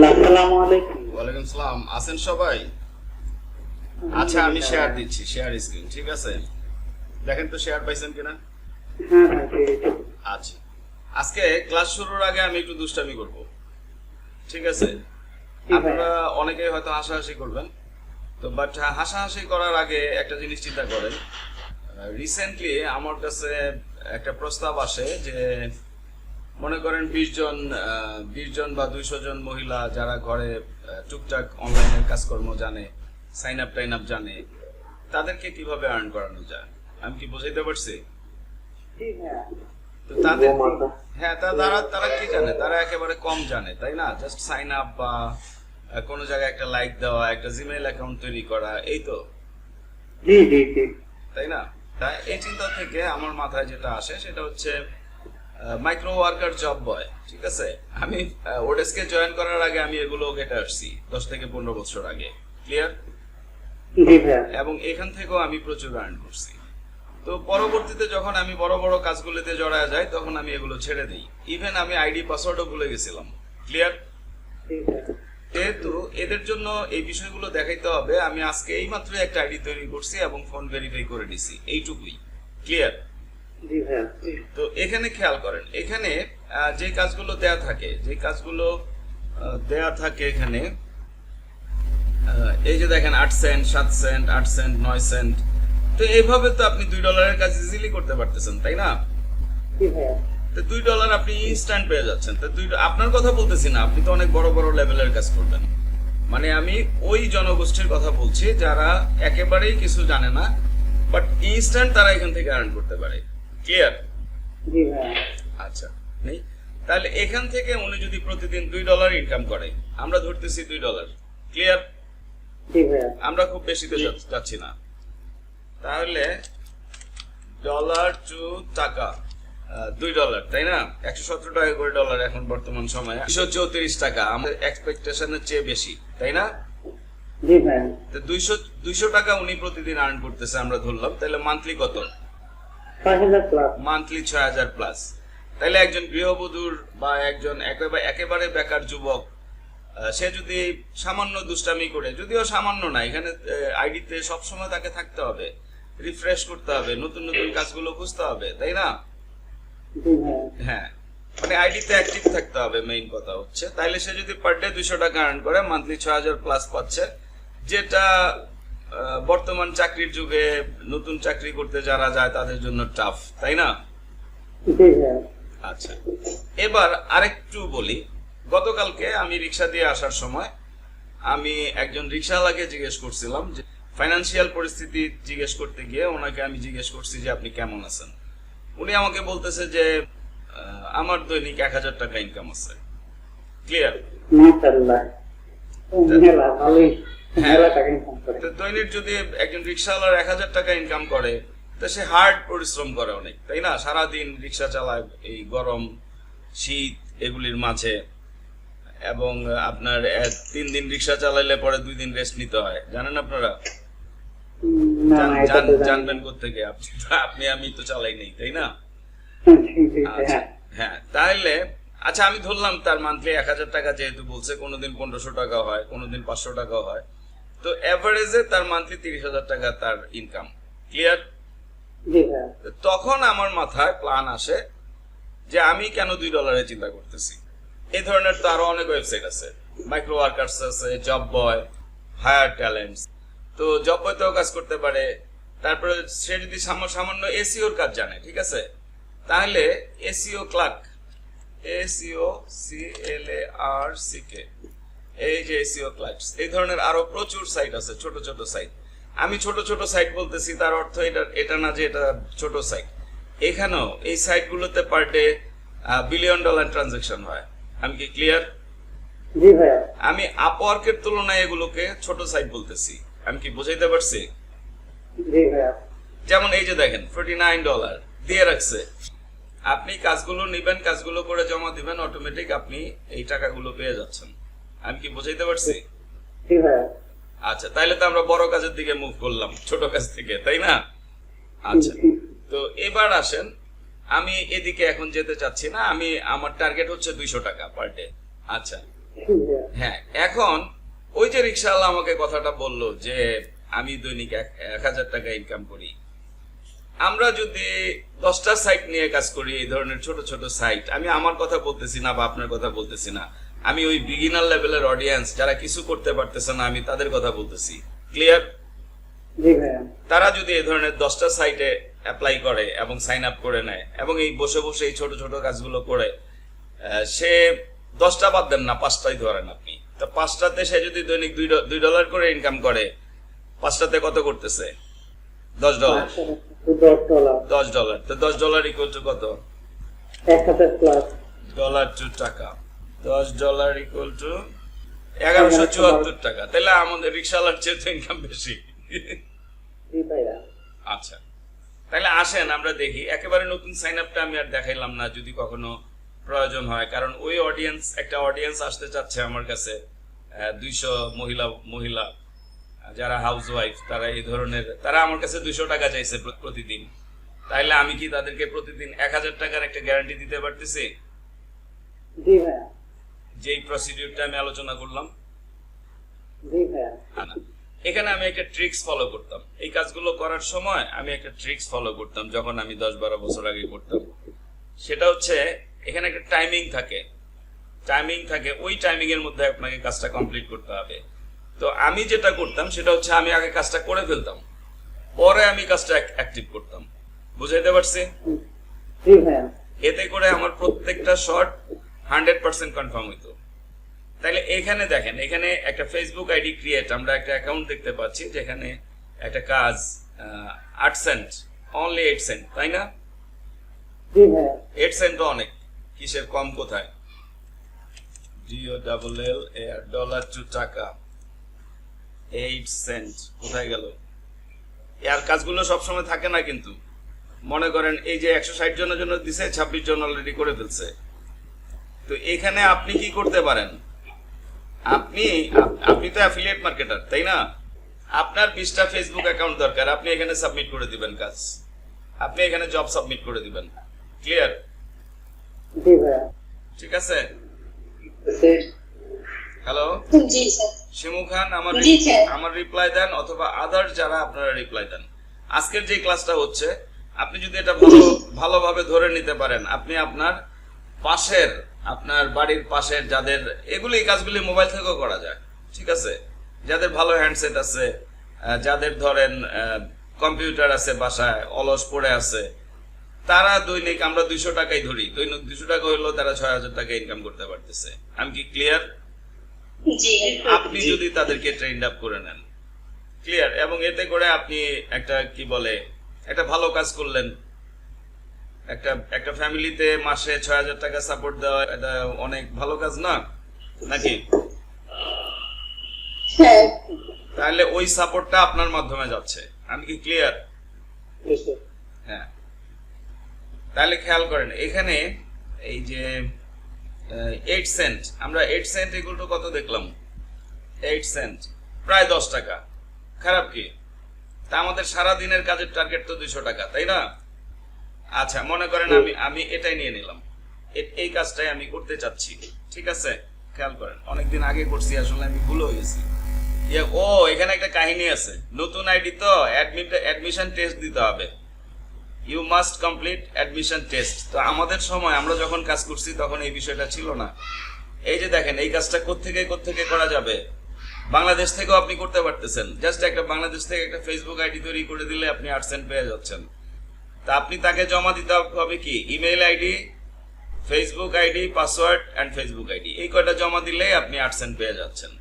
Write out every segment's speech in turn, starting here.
Hello আসসালামু আলাইকুম। ওয়ালাইকুম সালাম। আছেন সবাই? আচ্ছা আমি শেয়ার দিচ্ছি শেয়ার স্ক্রিন ঠিক আছে? দেখেন তো শেয়ার পাইছেন কিনা? হ্যাঁ হ্যাঁ। আচ্ছা। আজকে ক্লাস শুরুর আগে আমি একটু দুষ্টামি করব ঠিক আছে? আপনারা অনেকেই হয়তো হাসাহাসি করবেন তো বাট হাসাহাসি করার আগে একটা জিনিস চিন্তা করেন। রিসেন্টলি আমার কাছে একটা প্রস্তাব আসে যে মনে করেন বিশ জন বিশ জন বা দুইশো জন মহিলা যারা ঘরে টুকটাক অনলাইনের কাজকর্ম জানে সাইন আপ টাইন আপ জানে তাদেরকে কীভাবে আর্ন করানো যায়? আমি কি বুঝাইতে পারছি? হ্যাঁ। তো তাদের হ্যাঁ তা তারা তারা কি জানে? তারা একেবারে কম জানে তাই না? জাস্ট সাইন আপ বা কোনো জায়গায় একটা লাইক দেওয়া একটা জিমেইল অ্যাকাউন্ট তৈরি করা এই তো। জি জি জি। তাই না? তাই এই চিন্তা থেকে আমার মাথায় যেটা আসে সেটা হচ্ছে মাইক্রো ওয়ার্কার জব বয় ঠিক আছে? আমি ওডেস্কে জয়েন করার আগে আমি এগুলো গেটে আসছি দশ থেকে পনেরো বছর আগে। ক্লিয়ার এবং এখান থেকেও আমি প্রচুর আর্ন করছি। তো পরবর্তীতে যখন আমি বড় বড় কাজগুলোতে জড়ায় যাই তখন আমি এগুলো ছেড়ে দিই। ইভেন আমি আইডি পাসওয়ার্ডও ভুলে গেছিলাম। ক্লিয়ার যেহেতু এদের জন্য এই বিষয়গুলো দেখাইতে হবে আমি আজকে এইমাত্র একটা আইডি তৈরি করছি এবং ফোন ভেরিফাই করে নিছি। এইটুকুই। ক্লিয়ার তো এখানে খেয়াল করেন এখানে যে কাজগুলো দেয়া থাকে যে কাজগুলো দেয়া থাকে এখানে এই যে দেখেন আট সেন্ট সাত সেন্ট আট সেন্ট নয় সেন্ট তো এইভাবে তো আপনি দুই ডলারের কাজ ইজিলি করতে পারতেছেন তাই না? তো দুই ডলার আপনি ইনস্ট্যান্ট পেয়ে যাচ্ছেন তো দুই আপনার কথা বলতেছি না আপনি তো অনেক বড় বড় লেভেলের কাজ করবেন। মানে আমি ওই জনগোষ্ঠীর কথা বলছি যারা একেবারেই কিছু জানে না বাট ইনস্ট্যান্ট তারা এখান থেকে আর্ন করতে পারে। ক্লিয়ার? জি আচ্ছা নেই? তাহলে এখান থেকে উনি যদি প্রতিদিন দুই ডলার ইনকাম করে আমরা ধরতেছি দুই ডলার ক্লিয়ার? আমরা খুব বেশিতে যাচ্ছি না। তাহলে ডলার টু টাকা দুই ডলার তাই না? একশো সতেরো টাকা করে ডলার এখন বর্তমান সময়ে একশো চৌত্রিশ টাকা আমাদের এক্সপেকটেশনের চেয়ে বেশি তাই না? তো দুইশো দুইশো টাকা উনি প্রতিদিন আর্ন করতেছে আমরা ধরলাম। তাহলে মান্থলি কত? মান্থলি ছয় হাজার প্লাস তাহলে একজন গৃহবধূর বা একজন একেবারে একেবারে বেকার যুবক সে যদি সামান্য দুষ্টামি করে যদিও সামান্য না এখানে আইডিতে সবসময় তাকে থাকতে হবে। রিফ্রেশ করতে হবে নতুন নতুন কাজগুলো খুঁজতে হবে তাই না? হ্যাঁ। মানে আইডিতে অ্যাক্টিভ থাকতে হবে মেইন কথা হচ্ছে। তাইলে সে যদি পার ডে দুইশো টাকা আর্ন করে মান্থলি ছয় হাজার প্লাস পাচ্ছে যেটা বর্তমান চাকরির যুগে নতুন চাকরি করতে যারা যায় তাদের জন্য টাফ তাই না? আচ্ছা। এবার আরেকটু বলি। গতকালকে আমি রিক্সা দিয়ে আসার সময় আমি একজন রিক্সাওয়ালাকে জিজ্ঞেস করছিলাম যে ফাইনান্সিয়াল পরিস্থিতি জিজ্ঞেস করতে গিয়ে ওনাকে আমি জিজ্ঞেস করছি যে আপনি কেমন আছেন? উনি আমাকে বলতেছে যে আমার দৈনিক এক হাজার টাকা ইনকাম আছে। ক্লিয়ার হ্যাঁ। দৈনিক যদি একজন রিক্সাওয়ালার এক হাজার টাকা ইনকাম করে তো সে হার্ড পরিশ্রম করে অনেক তাই না? সারাদিন রিক্সা চালায় এই গরম শীত এগুলির মাঝে। এবং আপনার তিন দিন রিক্সা চালাইলে পরে দুই দিন রেস্ট নিতে হয়। জানেন আপনারা? জানবেন কোথেকে আপনি আপনি আমি তো চালাই নেই তাই না? জি আচ্ছা হ্যাঁ। হ্যাঁ তাহলে আচ্ছা আমি ধরলাম তার মান্থলি এক হাজার টাকা যেহেতু বলছে কোনোদিন পনেরোশো টাকা হয় কোনোদিন পাঁচশো টাকা হয়। তো এভারেজে তার মান্থলি তিরিশ হাজার টাকা তার ইনকাম ক্লিয়ার তখন আমার মাথায় প্ল্যান আসে যে আমি কেন দুই ডলারে চিন্তা করতেছি। এই ধরনের তো আরও অনেক ওয়েবসাইট আছে। মাইক্রো ওয়ার্কার্স আছে জব বয় হায়ার ট্যালেন্টস তো জব বয়তেও কাজ করতে পারে। তারপরে সে যদি সামা- সামান্য এসিওর কাজ জানে ঠিক আছে? তাহলে ACO clerk ACO C L A R C K এই যে এসিও ক্লার্কস এই ধরনের আরও প্রচুর সাইট আছে ছোট ছোট সাইট আমি ছোট ছোট সাইট বলতেছি তার অর্থ এটা এটা না যে এটা ছোট সাইট এখানেও এই সাইটগুলোতে per day billion dollar transaction হয়। আমি কি ক্লিয়ার আমি আপওয়ার্কের তুলনায় এগুলোকে ছোট সাইট বলতেছি। আমি কি বুঝাইতে পারছি? যেমন এই যে দেখেন ফোর্টি নাইন ডলার দিয়ে রাখছে। আপনি কাজগুলো নিবেন কাজগুলো করে জমা দিবেন অটোমেটিক আপনি এই টাকাগুলো পেয়ে যাচ্ছেন। আমি কি বুঝাইতে পারছি? আচ্ছা তাইলে তো আমরা বড় কাজের দিকে মুভ করলাম ছোট কাজ থেকে তাই না? আচ্ছা তো এবার আসেন আমি এদিকে এখন যেতে চাচ্ছি না আমি আমার টার্গেট হচ্ছে দুইশো টাকা পার ডে আচ্ছা হ্যাঁ এখন ওই যে রিক্সাওয়ালা আমাকে কথাটা বলল যে আমি দৈনিক এক এক হাজার টাকা ইনকাম করি। আমরা যদি দশটা সাইট নিয়ে কাজ করি এই ধরনের ছোট ছোট সাইট আমি আমার কথা বলতেছি না বা আপনার কথা বলতেছি না আমি ওই বিগিনার লেভেলের অডিয়েন্স যারা কিছু করতে পারতেছে না আমি তাদের কথা বলতেছি। ক্লিয়ার তারা যদি এই ধরনের দশটা সাইটে অ্যাপ্লাই করে এবং সাইন আপ করে নেয় এবং এই বসে বসে এই ছোট ছোট কাজগুলো করে সে দশটা বাদ দেন না পাঁচটাই ধরেন আপনি। তো পাঁচটাতে সে যদি দৈনিক দুই ডলার করে ইনকাম করে পাঁচটাতে কত করতেছে? দশ ডলার দশ ডলার তো দশ ডলার ইকুয়াল টু কত? ডলার টু টাকা। দশ ডলার ইকুয়াল টু এগারোশো চুয়াত্তর টাকা। তাহলে আমাদের রিক্সাওয়ালার চেয়ে তো ইনকাম বেশি। আচ্ছা। তাহলে আসেন আমরা দেখি। একেবারে নতুন সাইন আপটা আমি আর দেখাইলাম না যদি কখনো প্রয়োজন হয়। কারণ ওই অডিয়েন্স একটা অডিয়েন্স আসতে চাচ্ছে আমার কাছে দুইশো মহিলা মহিলা যারা হাউস ওয়াইফ তারা এই ধরনের তারা আমার কাছে দুইশো টাকা চাইছে প্রতিদিন। তাইলে আমি কি তাদেরকে প্রতিদিন এক হাজার টাকার একটা গ্যারান্টি দিতে পারতেছি? জি ভাইয়া। যেই প্রসিডিউরটা আমি আলোচনা করলাম। না। এখানে আমি একটা ট্রিক্স ফলো করতাম। এই কাজগুলো করার সময় আমি একটা ট্রিক্স ফলো করতাম যখন আমি দশ বারো বছর আগে করতাম। সেটা হচ্ছে এখানে একটা টাইমিং থাকে। টাইমিং থাকে ওই টাইমিং এর মধ্যে আপনাকে কাজটা কমপ্লিট করতে হবে। তো আমি যেটা করতাম সেটা হচ্ছে আমি আগে কাজটা করে ফেলতাম। পরে আমি কাজটা অ্যাক্টিভ করতাম। বুঝাইতে পারছি? এতে করে আমার প্রত্যেকটা শর্ট হান্ড্রেড পার্সেন্ট কনফার্ম হইতো। তাহলে এখানে দেখেন এখানে একটা ফেসবুক আইডি ক্রিয়েট আমরা একটা অ্যাকাউন্ট দেখতে পাচ্ছি যেখানে একটা কাজ আট সেন্ট অনলি এইট সেন্ট তাই না? এইট সেন্ট অনেক কিসের কম কোথায়? ডিও ডাবল এল এর ডলার টু টাকা এইট সেন্ট কোথায় গেল? আর কাজগুলো সবসময় থাকে না কিন্তু। মনে করেন এই যে একশো ষাট জনের জন্য দিছে ছাব্বিশ জন অলরেডি করে ফেলছে। তো এখানে আপনি কি করতে পারেন? আপনি আপনি তো অ্যাফিলিয়েট মার্কেটার তাই না? আপনার বিশটা ফেসবুক অ্যাকাউন্ট দরকার আপনি এখানে সাবমিট করে দিবেন কাজ। আপনি এখানে জব সাবমিট করে দিবেন। ক্লিয়ার জি ভাইয়া। ঠিক আছে? হ্যালো জি স্যার। শিমু খান আমার জি, স্যার। আমার রিপ্লাই দেন অথবা আদার যারা আপনারা রিপ্লাই দেন। আজকের যে ক্লাসটা হচ্ছে আপনি যদি এটা ভালো ভালোভাবে ধরে নিতে পারেন আপনি আপনার পাশের আপনার বাড়ির পাশের যাদের এগুলি এই কাজগুলি মোবাইল থেকেও করা যায় ঠিক আছে? যাদের ভালো হ্যান্ডসেট আছে যাদের ধরেন কম্পিউটার আছে বাসায় অলস পড়ে আছে তারা দৈনিক আমরা দুইশো টাকাই ধরি দৈনিক দুইশো টাকা হইলেও তারা ছয় হাজার টাকা ইনকাম করতে পারতেছে। আমি কি ক্লিয়ার আপনি যদি তাদেরকে ট্রেন্ড আপ করে নেন ক্লিয়ার এবং এতে করে আপনি একটা কি বলে একটা ভালো কাজ করলেন একটা একটা ফ্যামিলিতে মাসে ছয় হাজার টাকা সাপোর্ট দেওয়া এটা অনেক ভালো কাজ না? নাকি? হ্যাঁ। তাহলে ওই সাপোর্টটা আপনার মাধ্যমে যাচ্ছে। আমি কি ক্লিয়ার হ্যাঁ। তাহলে খেয়াল করেন এখানে এই যে এইট সেন্ট আমরা এইট সেন্ট এগুলো তো কত দেখলাম? এইট সেন্ট প্রায় দশ টাকা। খারাপ কি? তা আমাদের সারা দিনের কাজের টার্গেট তো দুইশো টাকা তাই না? আচ্ছা মনে করেন আমি আমি এটাই নিয়ে নিলাম। এই কাজটাই আমি করতে চাচ্ছি। ঠিক আছে? খেয়াল করেন অনেকদিন আগে করছি আসলে আমি ভুল হয়ে গেছি। ইয়ে, ও এখানে একটা কাহিনী আছে। নতুন আইডি তো অ্যাডমিট অ্যাডমিশন টেস্ট দিতে হবে। You must complete admission test তো আমাদের সময় আমরা যখন কাজ করছি তখন এই বিষয়টা ছিল না। এই যে দেখেন এই কাজটা কোত্থেকে কোত্থেকে করা যাবে? বাংলাদেশ থেকেও আপনি করতে পারতেছেন। জাস্ট একটা বাংলাদেশ থেকে একটা ফেসবুক আইডি তৈরি করে দিলে আপনি আর্টসেন্ট পেয়ে যাচ্ছেন তা আপনি তাকে জমা দিতে হবে কি? Email ID Facebook ID password and Facebook ID এই কয়টা জমা দিলেই আপনি আর্টসেন্ট পেয়ে যাচ্ছেন।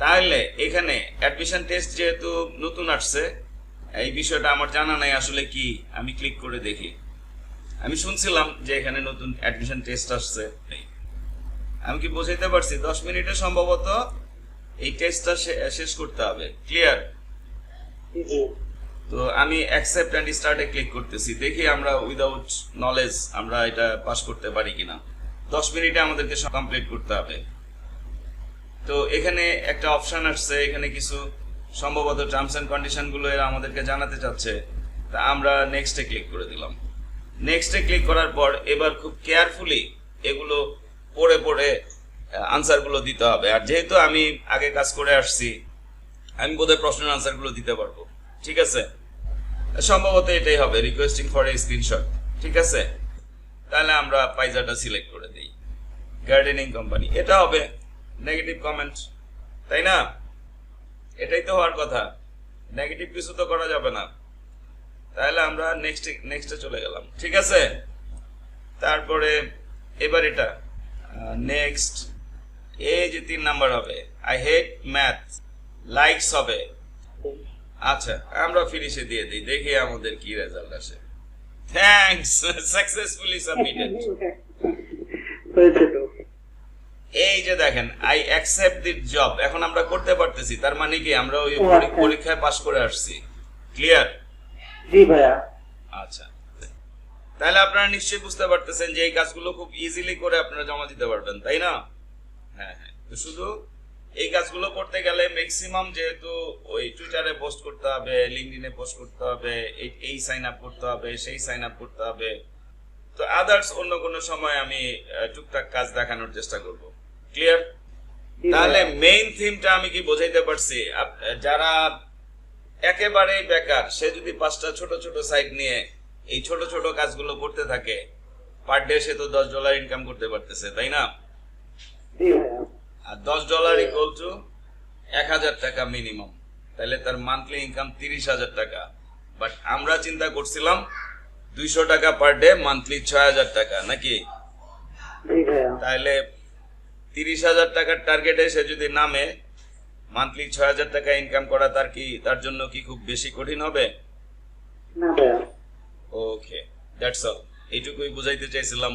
তাহলে এখানে অ্যাডমিশন টেস্ট যেহেতু নতুন আসছে, এই বিষয়টা আমার জানা নাই আসলে কি, আমি ক্লিক করে দেখি। আমি শুনছিলাম যে এখানে নতুন অ্যাডমিশন টেস্ট আসছে। আমি কি বোঝাইতে পারছি? দশ মিনিটে সম্ভবত এই টেস্টটা শেষ করতে হবে। ক্লিয়ার তো আমি অ্যাকসেপ্ট অ্যান্ড স্টার্টে ক্লিক করতেছি। দেখি আমরা উইদাউট নলেজ আমরা এটা পাস করতে পারি কিনা। দশ মিনিটে আমাদেরকে কমপ্লিট করতে হবে। তো এখানে একটা অপশান আসছে, এখানে কিছু সম্ভবত টার্মস অ্যান্ড কন্ডিশনগুলো এরা আমাদেরকে জানাতে চাচ্ছে। তা আমরা নেক্সটে ক্লিক করে দিলাম। নেক্সটে ক্লিক করার পর এবার খুব কেয়ারফুলি এগুলো পড়ে পড়ে আনসারগুলো দিতে হবে। আর যেহেতু আমি আগে কাজ করে আসছি, আমি বোধহয় প্রশ্নের আনসারগুলো দিতে পারব। ঠিক আছে? সম্ভবত এটাই হবে রিকোয়েস্টিং ফর এ স্ক্রিনশট ঠিক আছে? তাহলে আমরা পাইজাটা সিলেক্ট করে দিই। গার্ডেনিং কোম্পানি এটা হবে নেগেটিভ কমেন্ট তাই না? এটাই তো হওয়ার কথা নেগেটিভ কিছু তো করা যাবে না। তাহলে আমরা নেক্সট নেক্সটে চলে গেলাম, ঠিক আছে? তারপরে এবার এটা নেক্সট এই যে তিন নাম্বার হবে আই হেট ম্যাথ লাইকস হবে। আচ্ছা আমরা ফিনিশে দিয়ে দিই দেখি আমাদের কি রেজাল্ট আসে। থ্যাঙ্কস সাকসেসফুলি সাবমিটেড হয়েছে তো। এই যে দেখেন আই অ্যাকসেপ্ট দি জব এখন আমরা করতে পারতেছি তার মানে কি আমরা ওই আচ্ছা। পরীক্ষায় পাশ করে আসছি। ক্লিয়ার জি ভাইয়া। আচ্ছা। তাহলে আপনারা নিশ্চয়ই বুঝতে পারতেছেন যে এই কাজগুলো খুব ইজিলি করে আপনারা জমা দিতে পারবেন তাই না? হ্যাঁ হ্যাঁ। তো শুধু এই কাজগুলো করতে গেলে ম্যাক্সিমাম যেহেতু ওই টুইটারে পোস্ট করতে হবে লিঙ্কডিনে পোস্ট করতে হবে এই- এই সাইন আপ করতে হবে সেই সাইন আপ করতে হবে। তো আদার্স অন্য কোনো সময় আমি টুকটাক কাজ দেখানোর চেষ্টা করব। ক্লিয়ার তাহলে। মেইন থিমটা আমি কি বোঝাইতে পারছি? যারা একেবারেই বেকার সে যদি পাঁচটা ছোট ছোট সাইট নিয়ে এই ছোট ছোট কাজগুলো করতে থাকে পার ডে সে তো দশ ডলার ইনকাম করতে পারতেছে তাই না? আর দশ ডলার ইকুয়াল টু এক হাজার টাকা মিনিমাম তাহলে তার মান্থলি ইনকাম তিরিশ হাজার টাকা। বাট আমরা চিন্তা করছিলাম দুইশো টাকা পার ডে মান্থলি ছয় হাজার টাকা নাকি? তাহলে তিরিশ হাজার টাকার টার্গেটে সে যদি নামে মান্থলি ছয় হাজার টাকা ইনকাম করা তার কি তার জন্য কি খুব বেশি কঠিন হবে? ওকে দ্যাটস অল এইটুকুই বুঝাইতে চাইছিলাম।